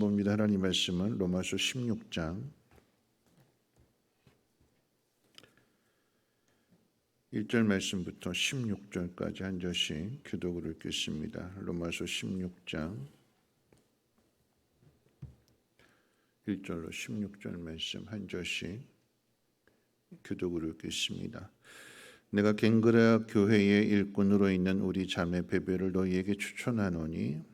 봅니다. 하나님 말씀은 로마서 16장 1절 말씀부터 16절까지 한 절씩 교독을 읽겠습니다. 로마서 16장 1절로 16절 말씀 한 절씩 교독을 읽겠습니다. 내가 갱그레아 교회의 일꾼으로 있는 우리 자매 베베를 너희에게 추천하노니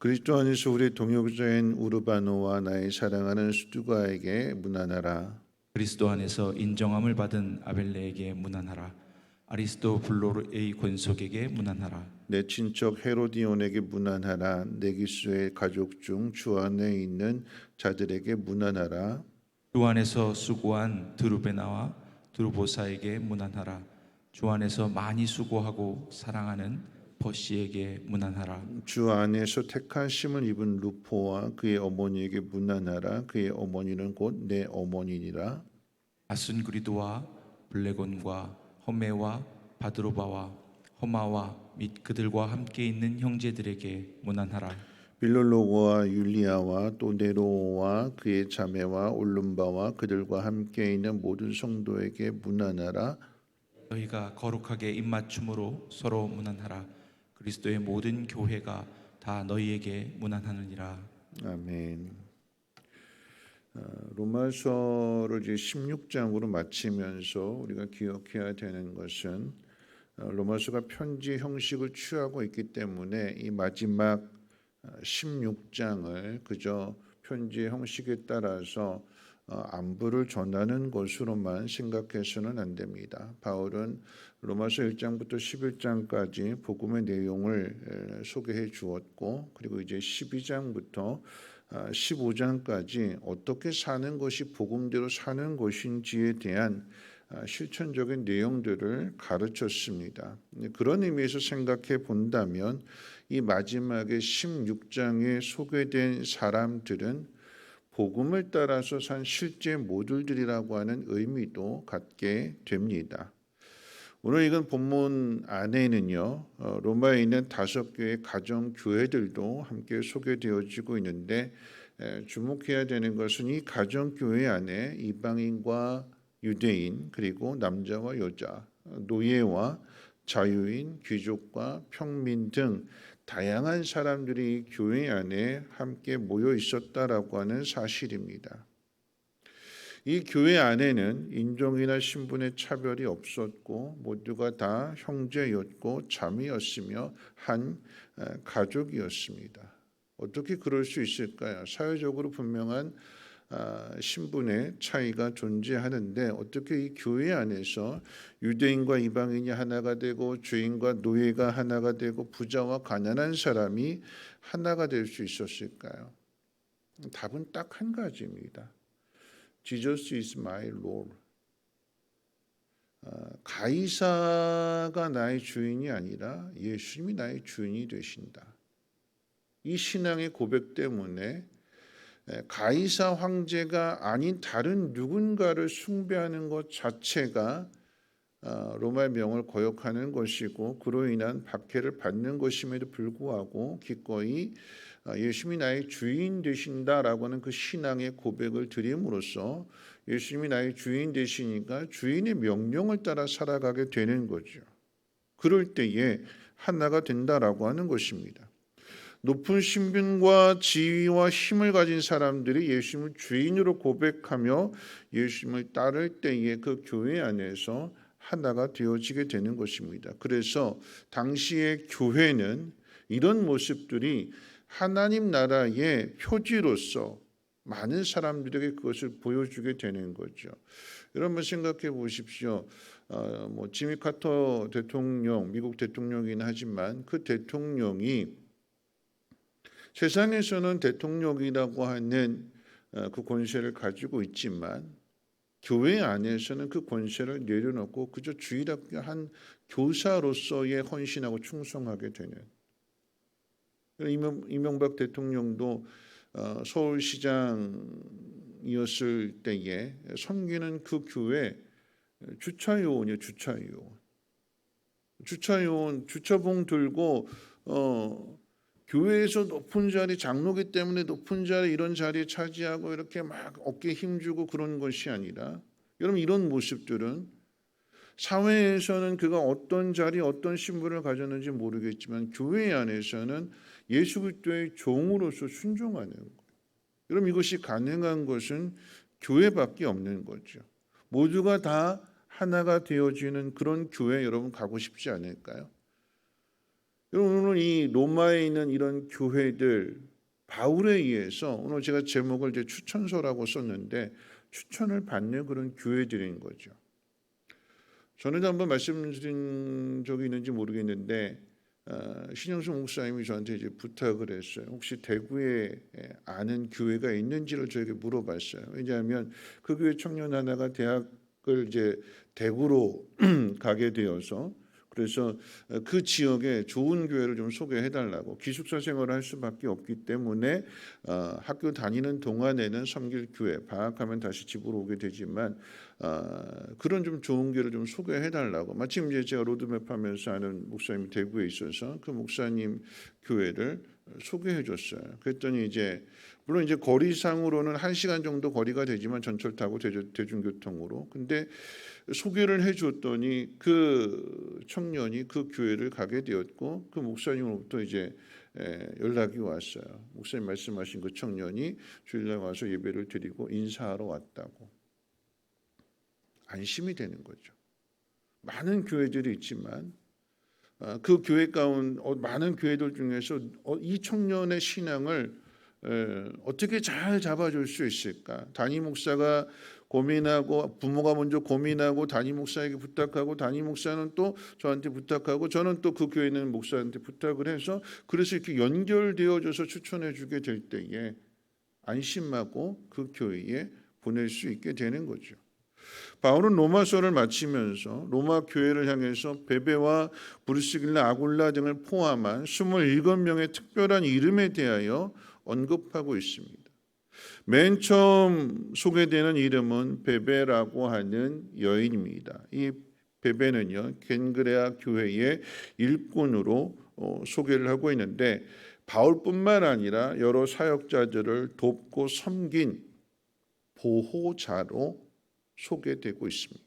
그리스도 안에서 우리 동역자인 우르바노와 나의 사랑하는 수두가에게 문안하라. 그리스도 안에서 인정함을 받은 아벨레에게 문안하라. 아리스도 블로의 권속에게 문안하라. 내 친척 헤로디온에게 문안하라. 내 기수의 가족 중 주 안에 있는 자들에게 문안하라. 주 안에서 수고한 드루베나와 드루보사에게 문안하라. 주 안에서 많이 수고하고 사랑하는 버시에게 문안하라. 주 안에서 택하심을 입은 루포와 그의 어머니에게 문안하라. 그의 어머니는 곧 내 어머니니라. 아순그리도와 블레곤과 허메와 바드로바와 허마와 및 그들과 함께 있는 형제들에게 문안하라. 빌롤로고와 율리아와 또 네로와 그의 자매와 올lum바와 그들과 함께 있는 모든 성도에게 문안하라. 너희가 거룩하게 입맞춤으로 서로 문안하라. 그리스도의 모든 교회가 다 너희에게 문안하느니라. 아멘. 어, 로마서를 이제 16장으로 마치면서 우리가 기억해야 되는 것은 어, 로마서가 편지 형식을 취하고 있기 때문에 이 마지막 16장을 그저 편지 형식에 따라서 어, 안부를 전하는 것으로만 생각해서는 안 됩니다. 바울은 로마서 1장부터 11장까지 복음의 내용을 소개해 주었고 그리고 이제 12장부터 15장까지 어떻게 사는 것이 복음대로 사는 것인지에 대한 아, 실천적인 내용들을 가르쳤습니다. 그런 의미에서 생각해 본다면 이 마지막에 16장에 소개된 사람들은 복음을 따라서 산 실제 모듈들이라고 하는 의미도 갖게 됩니다. 오늘 읽은 본문 안에는요 어, 로마에 있는 다섯 개의 가정 교회들도 함께 소개되어지고 있는데 주목해야 되는 것은 이 가정 교회 안에 이방인과 유대인 그리고 남자와 여자 노예와 자유인 귀족과 평민 등 다양한 사람들이 교회 안에 함께 모여 있었다라고 하는 사실입니다. 이 교회 안에는 인종이나 신분의 차별이 없었고 모두가 다 형제였고 자매였으며 한 가족이었습니다. 어떻게 그럴 수 있을까요? 사회적으로 분명한 신분의 차이가 존재하는데 어떻게 이 교회 안에서 유대인과 이방인이 하나가 되고 주인과 노예가 하나가 되고 부자와 가난한 사람이 하나가 될 수 있었을까요? 답은 딱 한 가지입니다. Jesus is my Lord. 가이사가 나의 주인이 아니라 예수님이 나의 주인이 되신다. 이 신앙의 고백 때문에 가이사 황제가 아닌 다른 누군가를 숭배하는 것 자체가 로마의 명을 거역하는 것이고 그로 인한 박해를 받는 것임에도 불구하고 기꺼이 예수님이 나의 주인 되신다라고 하는 그 신앙의 고백을 드림으로써 예수님이 나의 주인 되시니까 주인의 명령을 따라 살아가게 되는 거죠. 그럴 때에 하나가 된다라고 하는 것입니다. 높은 신분과 지위와 힘을 가진 사람들이 예수님을 주인으로 고백하며 예수님을 따를 때에 그 교회 안에서 하나가 되어지게 되는 것입니다. 그래서 당시의 교회는 이런 모습들이 하나님 나라의 표지로서 많은 사람들에게 그것을 보여주게 되는 거죠. 여러분 생각해 보십시오. 어, 뭐 지미 카터 대통령, 미국 대통령이긴 하지만 그 대통령이 세상에서는 대통령이라고 하는 어, 그 권세를 가지고 있지만 교회 안에서는 그 권세를 내려놓고 그저 주일학교 한 교사로서의 헌신하고 충성하게 되는. 이명, 이명박 대통령도 어, 서울시장이었을 때에 섬기는 그 교회 주차요원이요 주차요원. 주차요원 주차봉 들고 어, 교회에서 높은 자리 장로기 때문에 높은 자리 이런 자리에 차지하고 이렇게 막 어깨 힘주고 그런 것이 아니라 여러분 이런 모습들은 사회에서는 그가 어떤 자리 어떤 신분을 가졌는지 모르겠지만 교회 안에서는 예수 그리스도의 종으로서 순종하는 거예요. 여러분 이것이 가능한 것은 교회밖에 없는 거죠. 모두가 다 하나가 되어지는 그런 교회 여러분 가고 싶지 않을까요? 여러분 오늘 이 로마에 있는 이런 교회들 바울에 의해서 오늘 제가 제목을 이제 추천서라고 썼는데 추천을 받는 그런 교회들인 거죠. 전에도 한번 말씀드린 적이 있는지 모르겠는데 어, 신영수 목사님이 저한테 이제 부탁을 했어요. 혹시 대구에 아는 교회가 있는지를 저에게 물어봤어요. 왜냐하면 그 교회 청년 하나가 대학을 이제 대구로 가게 되어서 그래서 그 지역에 좋은 교회를 좀 소개해 달라고 기숙사 생활을 할 수밖에 없기 때문에 어, 학교 다니는 동안에는 섬길 교회 방학하면 다시 집으로 오게 되지만 어, 그런 좀 좋은 교회를 좀 소개해 달라고. 마침 이제 제가 로드맵 하면서 아는 목사님이 대구에 있어서 그 목사님 교회를 소개해 줬어요. 그랬더니 이제 물론 이제 거리상으로는 한 시간 정도 거리가 되지만 전철 타고 대중, 교통으로 근데 소개를 해 줬더니 그 청년이 그 교회를 가게 되었고 그 목사님으로부터 이제 연락이 왔어요. 목사님 말씀하신 그 청년이 주일날 와서 예배를 드리고 인사하러 왔다고 안심이 되는 거죠. 많은 교회들이 있지만 어, 그 교회 가운 어, 많은 교회들 중에서 어, 이 청년의 신앙을 어떻게 잘 잡아줄 수 있을까? 담임 목사가 고민하고 부모가 먼저 고민하고 담임 목사에게 부탁하고 담임 목사는 또 저한테 부탁하고 저는 또 그 교회 있는 목사한테 부탁을 해서 그래서 이렇게 연결되어져서 추천해 주게 될 때에 안심하고 그 교회에 보낼 수 있게 되는 거죠. 바울은 로마서를 마치면서 로마 교회를 향해서 베베와 브루스길라 아굴라 등을 포함한 27명의 특별한 이름에 대하여 언급하고 있습니다. 맨 처음 소개되는 이름은 베베라고 하는 여인입니다. 이 베베는요 겐그레아 교회의 일꾼으로 어, 소개를 하고 있는데 바울뿐만 아니라 여러 사역자들을 돕고 섬긴 보호자로 소개되고 있습니다.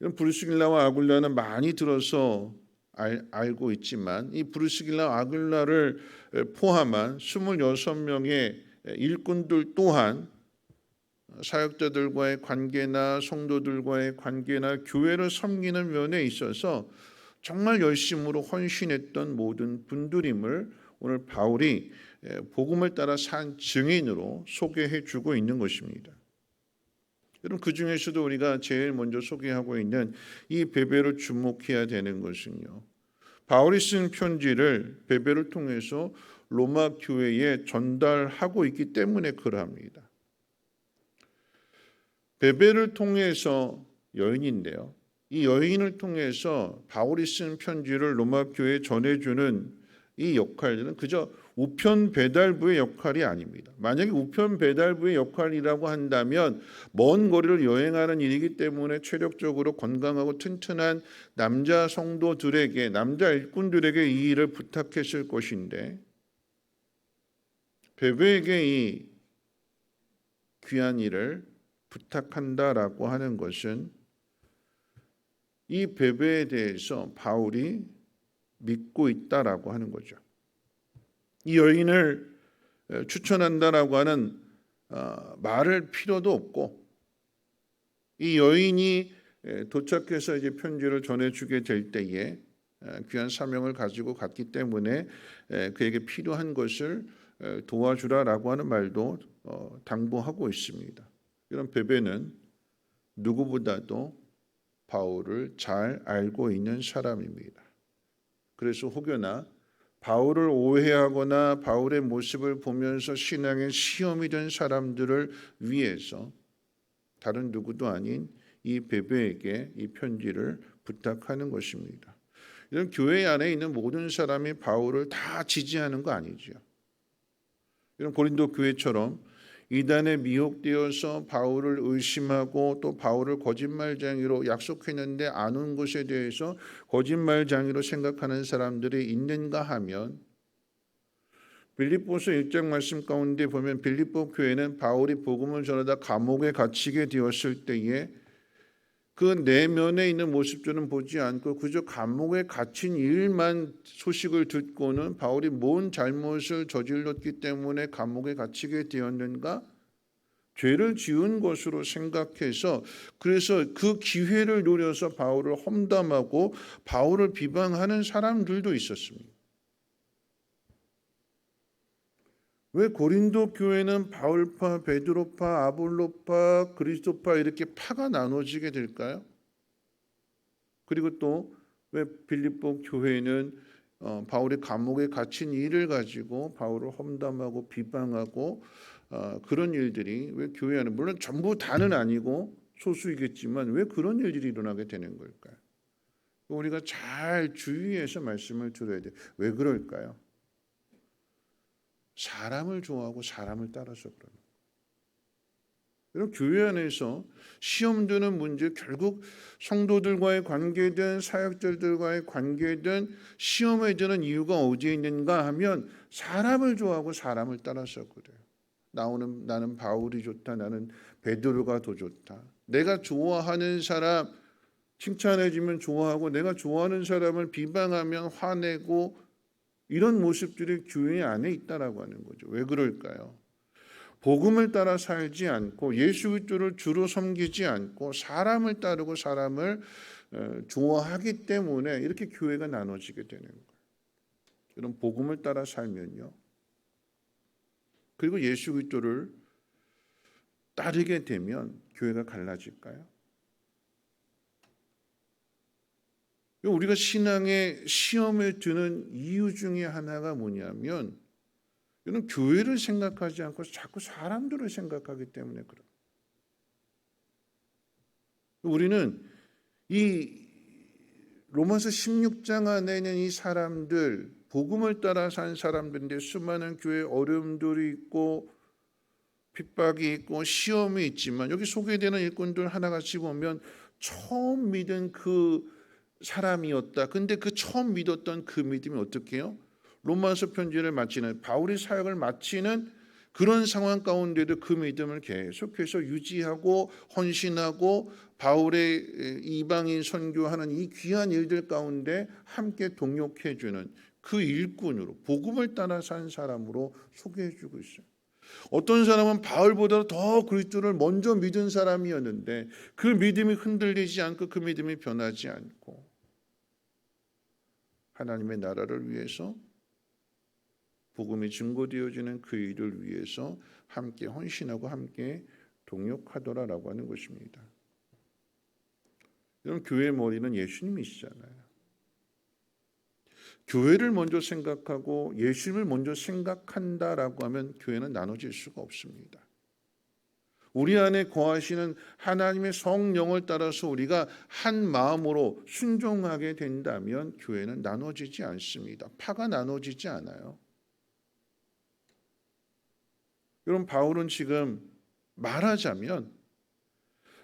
이런 브루스길라와 아굴라는 많이 들어서 알, 알고 있지만 이 브루스길라 아굴라를 포함한 26명의 일꾼들 또한 사역자들과의 관계나 성도들과의 관계나 교회를 섬기는 면에 있어서 정말 열심으로 헌신했던 모든 분들임을 오늘 바울이 복음을 따라 산 증인으로 소개해 주고 있는 것입니다. 여러분 그 중에서도 우리가 제일 먼저 소개하고 있는 이 베베로 주목해야 되는 것은요. 바울이 쓴 편지를 베베를 통해서 로마 교회에 전달하고 있기 때문에 그러합니다. 베베를 통해서 여인인데요. 이 여인을 통해서 바울이 쓴 편지를 로마 교회에 전해주는 이 역할들은 그저 우편 배달부의 역할이 아닙니다. 만약에 우편 배달부의 역할이라고 한다면 먼 거리를 여행하는 일이기 때문에 체력적으로 건강하고 튼튼한 남자 성도들에게 남자 일꾼들에게 이 일을 부탁했을 것인데 베베에게 이 귀한 일을 부탁한다라고 하는 것은 이 베베에 대해서 바울이 믿고 있다라고 하는 거죠. 이 여인을 에, 추천한다라고 하는 어, 말을 필요도 없고 이 여인이 에, 도착해서 이제 편지를 전해주게 될 때에 에, 귀한 사명을 가지고 갔기 때문에 에, 그에게 필요한 것을 에, 도와주라라고 하는 말도 어, 당부하고 있습니다. 이런 베베는 누구보다도 바울을 잘 알고 있는 사람입니다. 그래서 혹여나 바울을 오해하거나 바울의 모습을 보면서 신앙의 시험이 된 사람들을 위해서 다른 누구도 아닌 이 베베에게 이 편지를 부탁하는 것입니다. 이런 교회 안에 있는 모든 사람이 바울을 다 지지하는 거 아니죠. 이런 고린도 교회처럼 이단에 미혹되어서 바울을 의심하고 또 바울을 거짓말쟁이로 약속했는데 안 온 것에 대해서 거짓말쟁이로 생각하는 사람들이 있는가 하면 빌립보서 1장 말씀 가운데 보면 빌립보 교회는 바울이 복음을 전하다 감옥에 갇히게 되었을 때에 그 내면에 있는 모습들은 보지 않고 그저 감옥에 갇힌 일만 소식을 듣고는 바울이 뭔 잘못을 저질렀기 때문에 감옥에 갇히게 되었는가? 죄를 지은 것으로 생각해서 그래서 그 기회를 노려서 바울을 험담하고 바울을 비방하는 사람들도 있었습니다. 왜 고린도 교회는 바울파, 베드로파, 아볼로파, 그리스도파 이렇게 파가 나눠지게 될까요? 그리고 또 왜 빌립보 교회는 어, 바울이 감옥에 갇힌 일을 가지고 바울을 험담하고 비방하고 어, 그런 일들이 왜 교회 안에 물론 전부 다는 아니고 소수이겠지만 왜 그런 일들이 일어나게 되는 걸까요? 우리가 잘 주의해서 말씀을 들어야 돼. 왜 그럴까요? 사람을 좋아하고 사람을 따라서 그러는 이런 교회 안에서 시험 드는 문제 결국 성도들과의 관계든 사역자들과의 관계든 시험에 드는 이유가 어디에 있는가 하면 사람을 좋아하고 사람을 따라서 그래요. 나오는 나는 바울이 좋다. 나는 베드로가 더 좋다. 내가 좋아하는 사람 칭찬해 주면 좋아하고 내가 좋아하는 사람을 비방하면 화내고 이런 모습들이 교회 안에 있다라고 하는 거죠. 왜 그럴까요? 복음을 따라 살지 않고 예수 그리스도를 주로 섬기지 않고 사람을 따르고 사람을 어, 좋아하기 때문에 이렇게 교회가 나눠지게 되는 거예요. 이런 복음을 따라 살면요. 그리고 예수 그리스도를 따르게 되면 교회가 갈라질까요? 우리가 신앙의 시험에 드는 이유 중에 하나가 뭐냐면 이는 교회를 생각하지 않고 자꾸 사람들을 생각하기 때문에 그래요. 우리는 이 로마서 16장 안에 있는 이 사람들 복음을 따라 산 사람들인데 수많은 교회 어려움들이 있고 핍박이 있고 시험이 있지만 여기 소개되는 일꾼들 하나같이 보면 처음 믿은 그 사람이었다. 근데 그 처음 믿었던 그 믿음이 어떻게 해요? 로마서 편지를 마치는 바울이 사역을 마치는 그런 상황 가운데도 그 믿음을 계속해서 유지하고 헌신하고 바울의 이방인 선교하는 이 귀한 일들 가운데 함께 동역해 주는 그 일꾼으로 복음을 따라 산 사람으로 소개해 주고 있어요. 어떤 사람은 바울보다 더 그리스도를 먼저 믿은 사람이었는데 그 믿음이 흔들리지 않고 그 믿음이 변하지 않고 하나님의 나라를 위해서 복음이 증거되어지는 그 일을 위해서 함께 헌신하고 함께 동역하더라라고 하는 것입니다. 여러분 교회 머리는 예수님이시잖아요. 교회를 먼저 생각하고 예수님을 먼저 생각한다라고 하면 교회는 나눠질 수가 없습니다. 우리 안에 거하시는 하나님의 성령을 따라서 우리가 한 마음으로 순종하게 된다면 교회는 나눠지지 않습니다. 파가 나눠지지 않아요. 여러분 바울은 지금 말하자면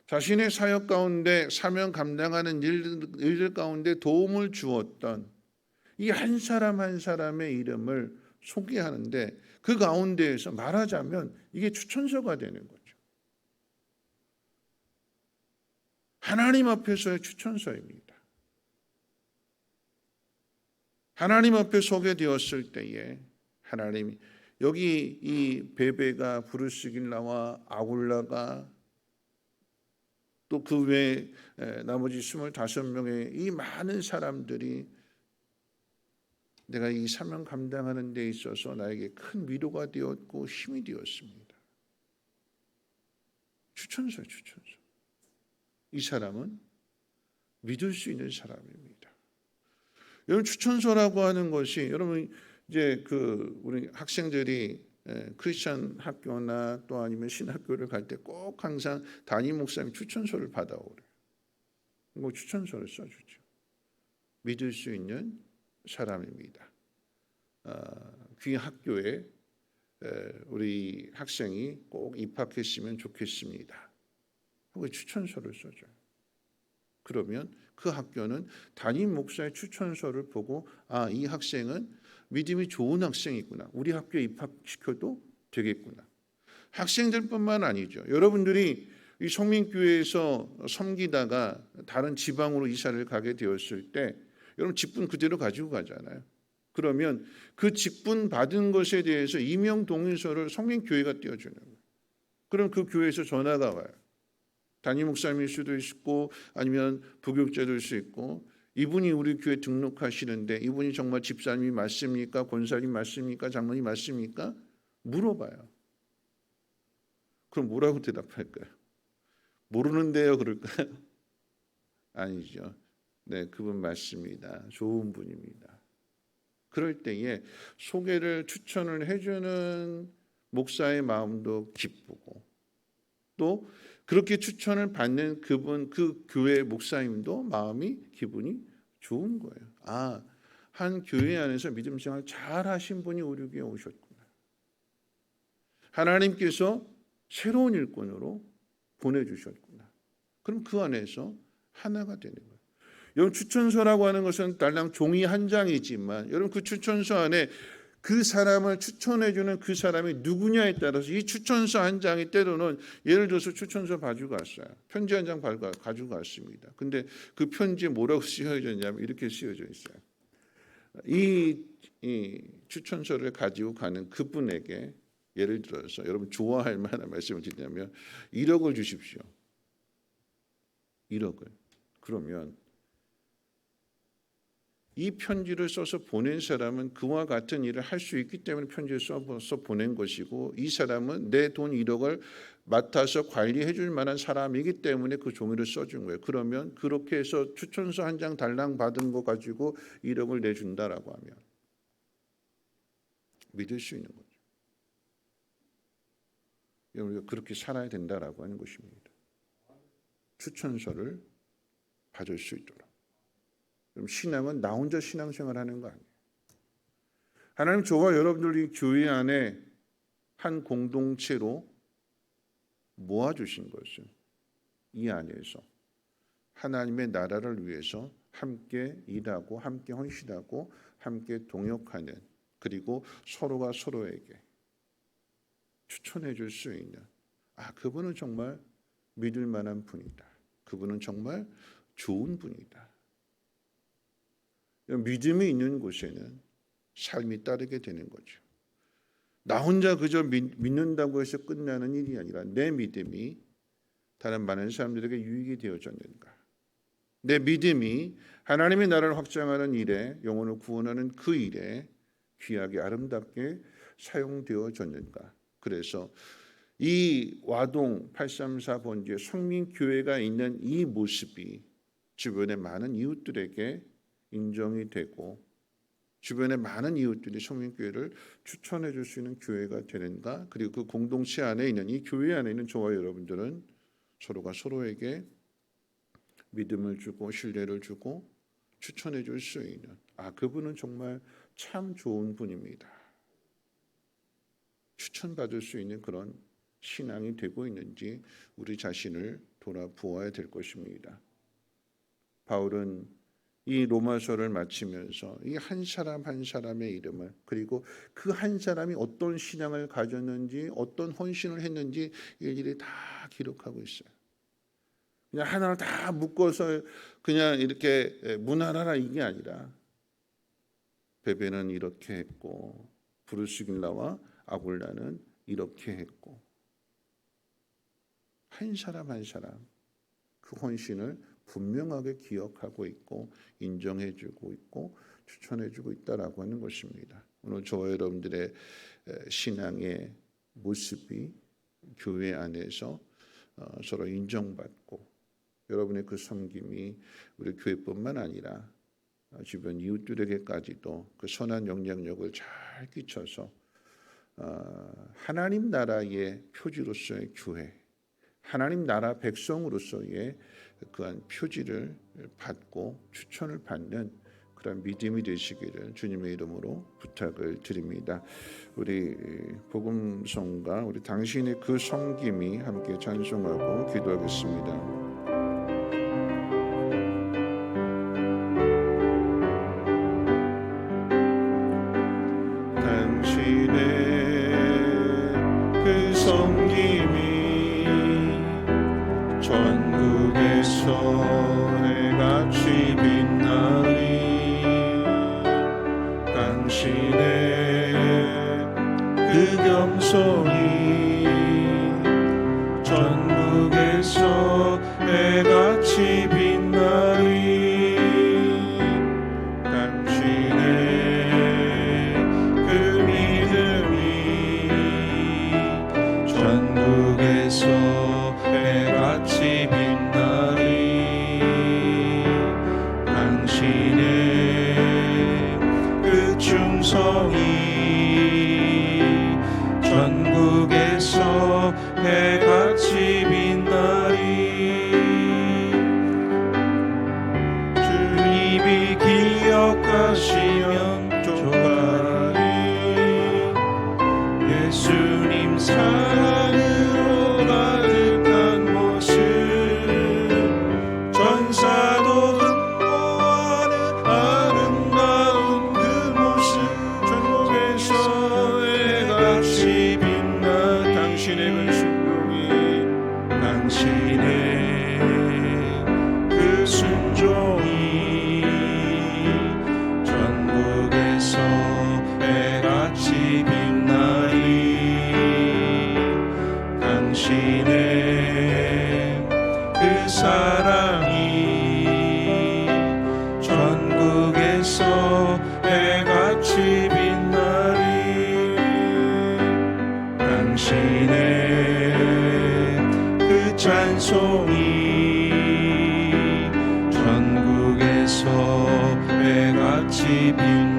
자신의 사역 가운데 사명 감당하는 일들, 일들 가운데 도움을 주었던 이 한 사람 한 사람의 이름을 소개하는데 그 가운데에서 말하자면 이게 추천서가 되는 거죠. 하나님 앞에서의 추천서입니다. 하나님 앞에 소개되었을 때에 하나님이 여기 이 베베가 부르스길라와 아굴라가 또 그 외에 에, 나머지 25명의 이 많은 사람들이 내가 이 사명 감당하는 데 있어서 나에게 큰 위로가 되었고 힘이 되었습니다. 추천서 추천서. 이 사람은 믿을 수 있는 사람입니다. 여러분 추천서라고 하는 것이 여러분 이제 그 우리 학생들이 에, 크리스천 학교나 또 아니면 신학교를 갈 때 꼭 항상 담임 목사님 추천서를 받아오래. 뭐 추천서를 써주죠. 믿을 수 있는 사람입니다. 아, 귀 학교에 에, 우리 학생이 꼭 입학했으면 좋겠습니다. 하고 추천서를 써줘요. 그러면 그 학교는 담임 목사의 추천서를 보고 아, 이 학생은 믿음이 좋은 학생이구나. 우리 학교에 입학시켜도 되겠구나. 학생들뿐만 아니죠. 여러분들이 이 성민교회에서 섬기다가 다른 지방으로 이사를 가게 되었을 때 여러분 직분 그대로 가지고 가잖아요. 그러면 그 직분 받은 것에 대해서 임명 동의서를 성민교회가 띄워주는 거예요. 그럼 그 교회에서 전화가 와요. 담임 목사님일 수도 있고 아니면 부교육자일 수 있고 이분이 우리 교회 등록하시는데 이분이 정말 집사님이 맞습니까? 권사님 맞습니까? 장로님 맞습니까? 물어봐요. 그럼 뭐라고 대답할까요? 모르는데요, 그럴까요? 아니죠. 네, 그분 맞습니다. 좋은 분입니다. 그럴 때에 소개를 추천을 해주는 목사의 마음도 기쁘고 또 그렇게 추천을 받는 그분 그 교회 목사님도 마음이 기분이 좋은 거예요. 아, 한 교회 안에서 믿음 생활 잘 하신 분이 우리 교회에 오셨구나. 하나님께서 새로운 일꾼으로 보내 주셨구나. 그럼 그 안에서 하나가 되는 거예요. 여러분 추천서라고 하는 것은 달랑 종이 한 장이지만 여러분 그 추천서 안에 그 사람을 추천해주는 그 사람이 누구냐에 따라서 이 추천서 한 장이 때로는 예를 들어서 추천서 가지고 갔어요. 편지 한 장 가지고 갔습니다. 근데 그 편지에 뭐라고 쓰여져 있냐면 이렇게 쓰여져 있어요. 이, 이 추천서를 가지고 가는 그분에게 예를 들어서 여러분 좋아할 만한 말씀을 드리냐면 1억을 주십시오. 1억을. 그러면 이 편지를 써서 보낸 사람은 그와 같은 일을 할 수 있기 때문에 편지를 써서 보낸 것이고 이 사람은 내 돈 1억을 맡아서 관리해 줄 만한 사람이기 때문에 그 종이를 써준 거예요. 그러면 그렇게 해서 추천서 한 장 달랑 받은 거 가지고 1억을 내준다라고 하면 믿을 수 있는 거죠. 우리가 그렇게 살아야 된다라고 하는 것입니다. 추천서를 받을 수 있도록. 신앙은 나 혼자 신앙생활 하는 거 아니에요. 하나님 저와 여러분들이 교회 안에 한 공동체로 모아주신 것은 이 안에서 하나님의 나라를 위해서 함께 일하고 함께 헌신하고 함께 동역하는 그리고 서로가 서로에게 추천해 줄 수 있는 아 그분은 정말 믿을 만한 분이다. 그분은 정말 좋은 분이다. 믿음이 있는 곳에는 삶이 따르게 되는 거죠. 나 혼자 그저 믿, 믿는다고 해서 끝나는 일이 아니라 내 믿음이 다른 많은 사람들에게 유익이 되어졌는가? 내 믿음이 하나님의 나라를 확장하는 일에 영혼을 구원하는 그 일에 귀하게 아름답게 사용되어졌는가? 그래서 이 와동 834 번지의 성민교회가 있는 이 모습이 주변의 많은 이웃들에게 인정이 되고 주변의 많은 이웃들이 성민교회를 추천해 줄 수 있는 교회가 되는가 그리고 그 공동체 안에 있는 이 교회 안에 있는 저와 여러분들은 서로가 서로에게 믿음을 주고 신뢰를 주고 추천해 줄 수 있는 아 그분은 정말 참 좋은 분입니다. 추천받을 수 있는 그런 신앙이 되고 있는지 우리 자신을 돌아보아야 될 것입니다. 바울은 이 로마서를 마치면서 이 한 사람 한 사람의 이름을 그리고 그 한 사람이 어떤 신앙을 가졌는지 어떤 헌신을 했는지 일일이 다 기록하고 있어요. 그냥 하나를 다 묶어서 그냥 이렇게 문안하라 이게 아니라 베베는 이렇게 했고 브루스길라와 아굴라는 이렇게 했고 한 사람 한 사람 그 헌신을 분명하게 기억하고 있고 인정해주고 있고 추천해주고 있다라고 하는 것입니다. 오늘 저와 여러분들의 에, 신앙의 모습이 교회 안에서 어, 서로 인정받고 여러분의 그 섬김이 우리 교회뿐만 아니라 어, 주변 이웃들에게까지도 그 선한 영향력을 잘 끼쳐서 어, 하나님 나라의 표지로서의 교회, 하나님 나라 백성으로서의 그한 표지를 받고 추천을 받는 그런 믿음이 되시기를 주님의 이름으로 부탁을 드립니다. 우리 복음성과 우리 당신의 그 섬김이 함께 찬송하고 기도하겠습니다. 해같이 빛나리 당신의 그 겸손 예수 해같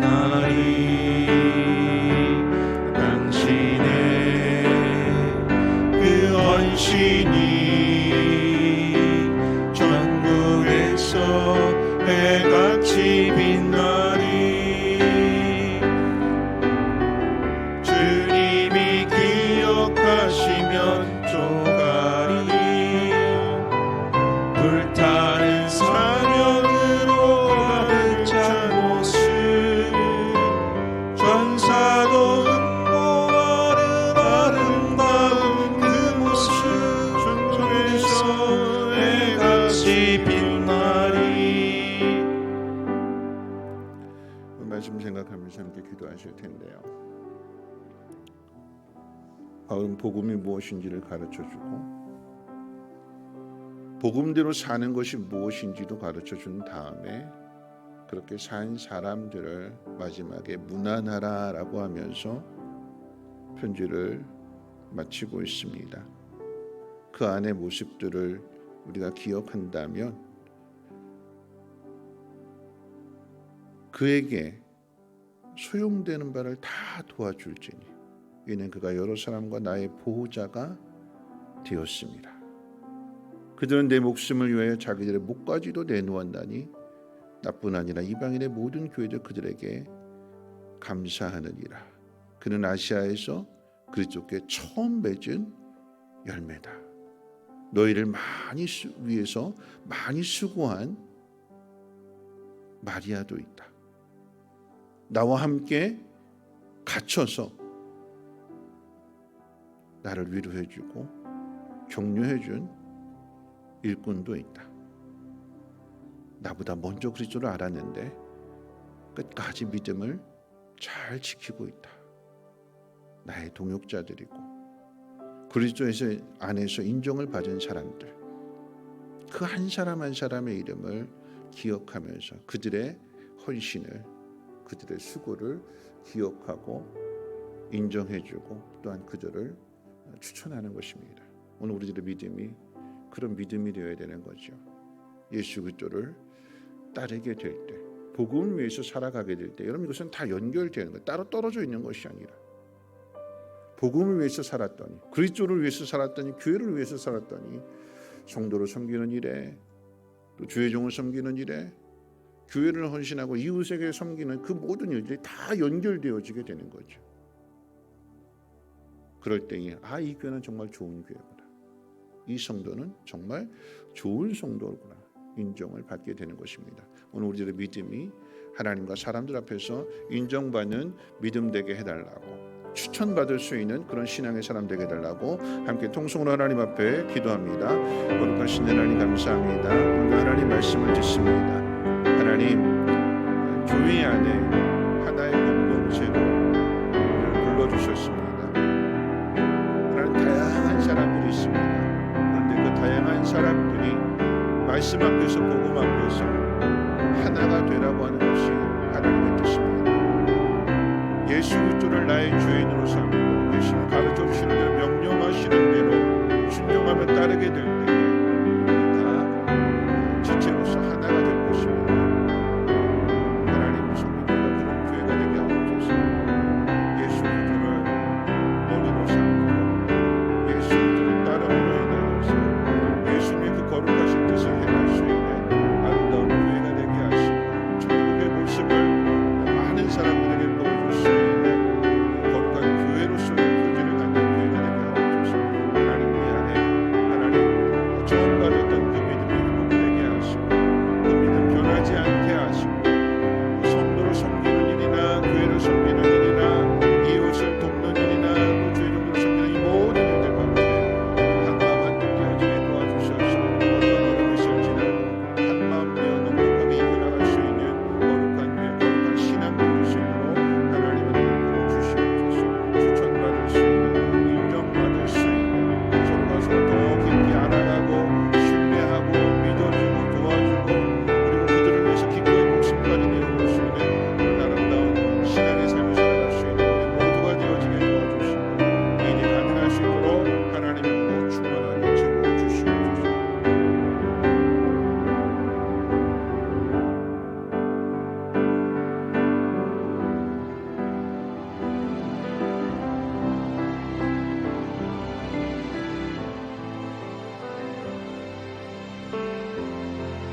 바울은 복음이 무엇인지를 가르쳐 주고 복음대로 사는 것이 무엇인지도 가르쳐 준 다음에 그렇게 산 사람들을 마지막에 무난하라라고 하면서 편지를 마치고 있습니다. 그 안의 모습들을 우리가 기억한다면 그에게 소용되는 바를 다 도와줄지니 이는 그가 여러 사람과 나의 보호자가 되었습니다. 그들은 내 목숨을 위하여 자기들의 목까지도 내놓았나니 나뿐 아니라 이방인의 모든 교회들 그들에게 감사하느니라. 그는 아시아에서 그리스도께 처음 맺은 열매다. 너희를 많이 수, 위해서 많이 수고한 마리아도 있다. 나와 함께 갇혀서 나를 위로해주고 격려해준 일꾼도 있다. 나보다 먼저 그리스도를 알았는데 끝까지 믿음을 잘 지키고 있다. 나의 동역자들이고 그리스도에서 안에서 인정을 받은 사람들 그 한 사람 한 사람의 이름을 기억하면서 그들의 헌신을 그들의 수고를 기억하고 인정해주고 또한 그들을 추천하는 것입니다. 오늘 우리들의 믿음이 그런 믿음이 되어야 되는 거죠. 예수 그리스도를 따르게 될 때, 복음을 위해서 살아가게 될 때, 여러분 이것은 다 연결되는 거예요. 따로 떨어져 있는 것이 아니라 복음을 위해서 살았더니, 그리스도를 위해서 살았더니, 교회를 위해서 살았더니, 성도를 섬기는 일에, 또 주의 종을 섬기는 일에, 교회를 헌신하고 이웃에게 섬기는 그 모든 일들이 다 연결되어지게 되는 거죠. 그럴 때에 아 이 교회는 정말 좋은 교회구나. 이 성도는 정말 좋은 성도구나 인정을 받게 되는 것입니다. 오늘 우리들의 믿음이 하나님과 사람들 앞에서 인정받는 믿음 되게 해달라고 추천받을 수 있는 그런 신앙의 사람 되게 해달라고 함께 통성으로 하나님 앞에 기도합니다. 거룩하신 하나님 감사합니다. 하나님 말씀을 듣습니다. 하나님 교회 안에 말씀 앞에서 복음 앞에서 하나가 되라고 하는 것이 하나님의 뜻입니다. 예수 그리스도를 나의 주인으로 삼